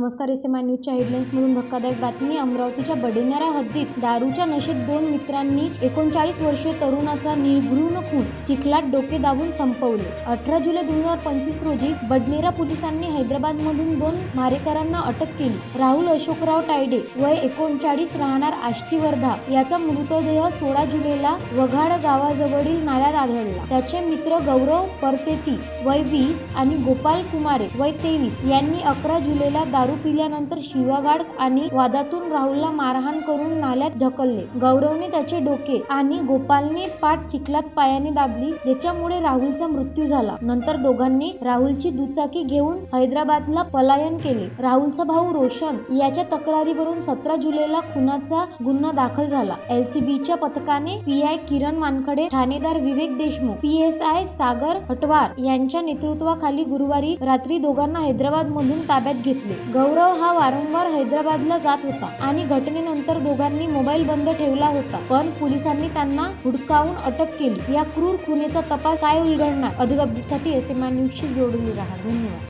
नमस्कार S M I न्यूजच्या हेडलाईन्समधून धक्कादायक बातमी. अमरावतीच्या बडेण्यारा हद्दीत दारूच्या नशेत दोन मित्रांनी एकोणचाळीस वर्षीय तरुणाचा निर्घृण खून चिखलात डोके दाबून संपवले. अठरा जुलै दोन हजार पंचवीस रोजी बडनेरा पोलिसांनी हैदराबादमधून दोन मारेकरांना अटक केली. राहुल अशोकराव टायडे वय एकोणचाळीस राहणार आष्टी वर्धा याचा मृतदेह सोळा जुलैला वघाड गावाजवळील नाल्यात आढळला. त्याचे मित्र गौरव परतेती वय वीस आणि गोपाल कुमारे वय तेवीस यांनी अकरा जुलैला दारू पिल्यानंतर शिवागाड आणि वादातून राहुलला मारहाण करून नाल्यात ढकलले. गौरवने त्याचे डोके आणि गोपालने पाठ चिखलात पायाने दाबली ज्याच्यामुळे राहुलचा मृत्यू झाला. नंतर दोघांनी राहुलची दुचाकी घेऊन हैदराबादला पलायन केले. राहुलचा भाऊ रोशन याच्या तक्रारीवरून सतरा जुलैला खुनाचा गुन्हा दाखल झाला. एलसीबीच्या पथकाने P I Kiran Mankhade Thanedar Vivek Deshmukh P S I Sagar Hatwar यांच्या नेतृत्वाखाली गुरुवारी रात्री दोघांना हैदराबाद मधून ताब्यात घेतले. गौरव हा वारंवार हैदराबादला जात होता आणि घटनेनंतर दोघांनी मोबाईल बंद ठेवला होता. पण पोलिसांनी त्यांना हुडकावून अटक केली. या क्रूर खुनेचा तपास काय उलगडणार? अधिक अपडेटसाठी एस एम आय न्यूजशी जोडली राहा. धन्यवाद.